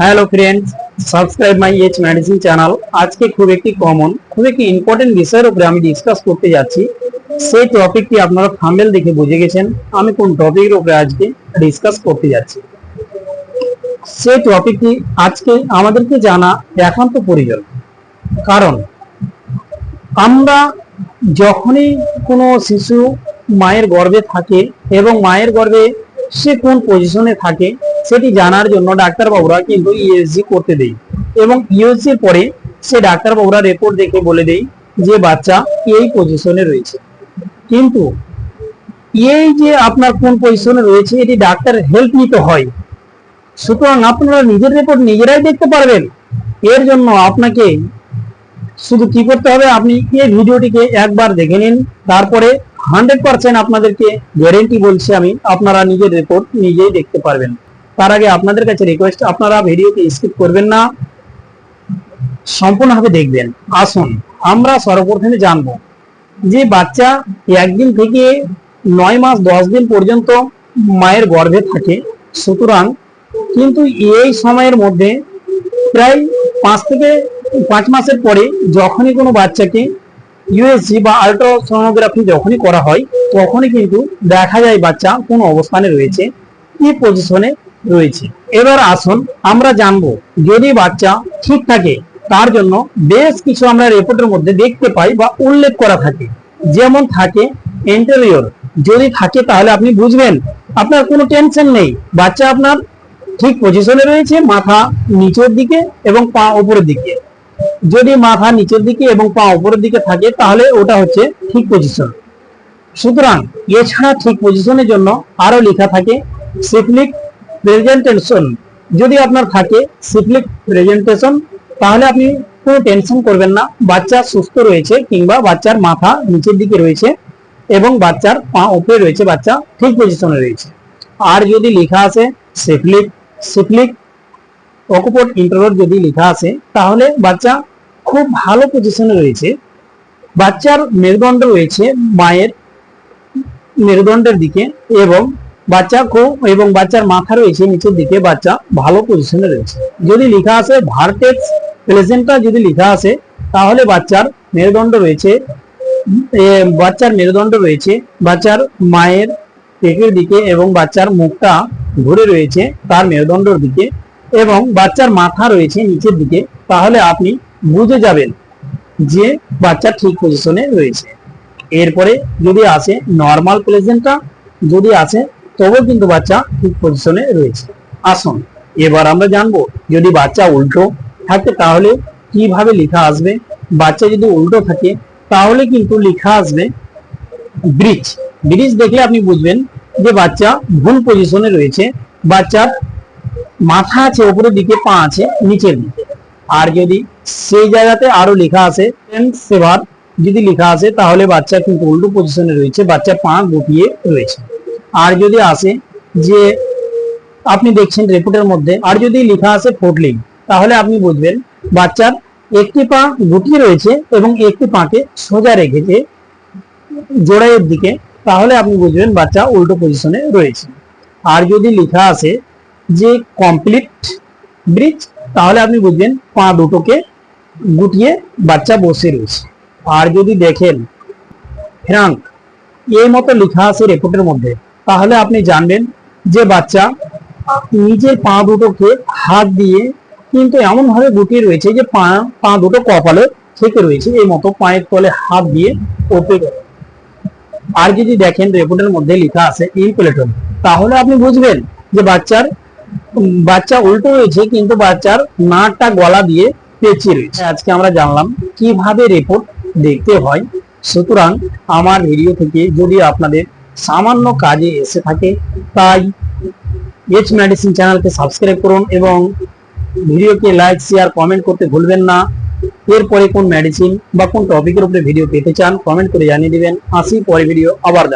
Hello friends subscribe my H medicine channel আজকে খুব একটি কমন খুব একটি ইম্পর্টেন্ট বিষয়ের উপরে আমি ডিসকাস করতে যাচ্ছি। সেই টপিকটি আপনারা থাম্বেল দেখে বুঝে গেছেন, আমি কোন টপিকের উপরে আজকে ডিসকাস করতে যাচ্ছি। সেই টপিকটি আজকে আমাদেরকে জানা একান্ত প্রয়োজন। কারণ, আমরা যখনই কোনো শিশু মায়ের গর্ভে থাকে এবং মায়ের গর্ভে সে কোন পজিশনে থাকে সেটি জানার জন্য ডাক্তারবাবুরা কিন্তু ইএসজি করতে দেয় এবং ইএসজি পরে সে ডাক্তারবাবুরা রিপোর্ট দেখে বলে দেয় যে বাচ্চা এই পজিশনে রয়েছে। কিন্তু এই যে আপনার কোন পজিশনে রয়েছে, এটি ডাক্তার হেল্প নিতে হয়। সুতরাং আপনারা নিজের রিপোর্ট নিজেরাই দেখতে পারবেন। এর জন্য আপনাকে শুধু কি করতে হবে, আপনি এই ভিডিওটিকে একবার দেখে নিন, তারপরে হান্ড্রেড পার্সেন্ট আপনাদেরকে গ্যারেন্টি বলছি আমি, আপনারা নিজের রিপোর্ট নিজেই দেখতে পারবেন। তার আগে আপনাদের কাছে রিকোয়েস্ট আপনারা ভিডিওকে স্কিপ করবেন না। সম্পূর্ণভাবে দেখবেন। আসুন, আমরা সর্বপ্রথমে জানব যে বাচ্চা একদিন থেকে নয় মাস, দশ দিন পর্যন্ত মায়ের গর্ভে থাকে। সুতরাং কিন্তু এই সময়ের মধ্যে প্রায় পাঁচ থেকে পাঁচ মাসের পরে যখনই কোনো বাচ্চাকে ইউএসজি বা আল্ট্রাসোনোগ্রাফি যখনই করা হয়, তখনই কিন্তু দেখা যায় বাচ্চা কোন অবস্থানে রয়েছে। কি পজিশনে রয়েছে। এবার আসুন আমরা জানব, যদি বাচ্চা ঠিক থাকে, তার জন্য বেশ কিছু আমরা রিপোর্টের মধ্যে দেখতে পাই বা উল্লেখ করা থাকে। যেমন থাকে ইন্টেরিয়র যদি থাকে তাহলে আপনি বুঝবেন, আপনার কোনো টেনশন নেই। বাচ্চা আপনার ঠিক পজিশনে রয়েছে, মাথা নিচের দিকে এবং পা উপরের দিকে। যদি মাথা নিচের দিকে এবং পা উপরের দিকে থাকে, তাহলে ওটা হচ্ছে ঠিক পজিশন সুতরাং, এছাড়া ঠিক পজিশনের জন্য আরও লেখা থাকে সিফলিক প্রেজেন্টেশন যদি আপনার থাকে সিফলিক প্রেজেন্টেশন তাহলে আপনি কোনো টেনশন করবেন না। বাচ্চা সুস্থ রয়েছে কিংবা বাচ্চার মাথা নিচের দিকে রয়েছে এবং বাচ্চার পা উপরে রয়েছে, বাচ্চা ঠিক পজিশনে রয়েছে। আর যদি লেখা আছে সিফলিক সিফলিক অকুপট ইন্টারোড যদি লেখা আছে, তাহলে বাচ্চা খুব ভালো পজিশনে রয়েছে। বাচ্চার মেরুদণ্ড রয়েছে মায়ের মেরুদণ্ডের দিকে এবং বাচ্চা খুব এবং বাচ্চার মাথা রয়েছে নিচের দিকে বাচ্চা ভালো পজিশনে রয়েছে। যদি লেখা আছে ভার্টেক্স প্লেসেন্টা যদি লেখা আছে, তাহলে বাচ্চার মেরুদণ্ড রয়েছে বাচ্চার মেরুদণ্ড রয়েছে, বাচ্চার মায়ের পেটের দিকে এবং বাচ্চার মুখটা ঘুরে রয়েছে তার মেরুদণ্ডর দিকে এবং বাচ্চার মাথা রয়েছে নিচের দিকে, তাহলে আপনি বুঝে যাবেন যে বাচ্চা ঠিক পজিশনে রয়েছে। এরপরে যদি আসে নর্মাল প্লেসেন্টটা যদি আসে তবেও কিন্তু বাচ্চা ঠিক পজিশনে রয়েছে। আসুন, এবার আমরা জানব, যদি বাচ্চা উল্টো থাকে তাহলে কীভাবে লেখা আসবে? বাচ্চা যদি উল্টো থাকে, তাহলে কিন্তু লেখা আসবে ব্রিজ ব্রিজ দেখলে আপনি বুঝবেন যে বাচ্চা ভুল পজিশনে রয়েছে, বাচ্চার মাথা আছে উপরের দিকে পা আছে, নিচের দিকে। আর যদি সেই জায়গাতে আরও লেখা আছে সেভার যদি লেখা আছে, তাহলে বাচ্চা কিন্তু উল্টো পজিশনে রয়েছে বাচ্চা পা গুটিয়ে রয়েছে। আর যদি আসে যে আপনি দেখছেন রিপোর্টের মধ্যে, আর যদি লেখা আছে ফোটলিং তাহলে আপনি বুঝবেন বাচ্চার একটি পা গুটিয়ে রয়েছে এবং একটি পাকে সোজা রেখেছে জোড়াইয়ের দিকে, তাহলে আপনি বুঝবেন বাচ্চা উল্টো পজিশনে রয়েছে। আর যদি লেখা আছে যে কমপ্লিট ব্রিজ তাহলে আপনি বুঝবেন পা দুটোকে গুটিয়ে বাচ্চা বসে রয়েছে। আর যদি দেখেন ফ্রাঙ্ক এই মতো লেখা আছে রিপোর্টের মধ্যে তাহলে আপনি জানবেন যে বাচ্চা নিজের পা দুটোকে হাত দিয়ে কিন্তু এমন ভাবে গুটিয়ে রয়েছে যে পা পা দুটো কপালে থেকে রয়েছে, এই মতো পায়ের তলে হাত দিয়ে ওপরে আর যদি দেখেন রিপোর্টের মধ্যে লেখা আছে ইনকুলেটর তাহলে আপনি বুঝবেন যে বাচ্চার, বাচ্চা উল্টো রয়েছে কিন্তু বাচ্চার নাকটা গলা দিয়ে পেঁচিয়ে রয়েছে। আজকে আমরা জানলাম কীভাবে রিপোর্ট দেখতে হয়। সুতরাং আমার ভিডিও থেকে যদি আপনাদের সামান্য কাজে এসে থাকে। তাই এইচ মেডিসিন চ্যানেলকে সাবস্ক্রাইব করুন এবং ভিডিওকে লাইক শেয়ার কমেন্ট করতে ভুলবেন না। এরপরে কোন মেডিসিন বা কোন টপিকের উপরে ভিডিও পেতে চান কমেন্ট করে জানিয়ে দেবেন। আসি পরে ভিডিও আবার দেখা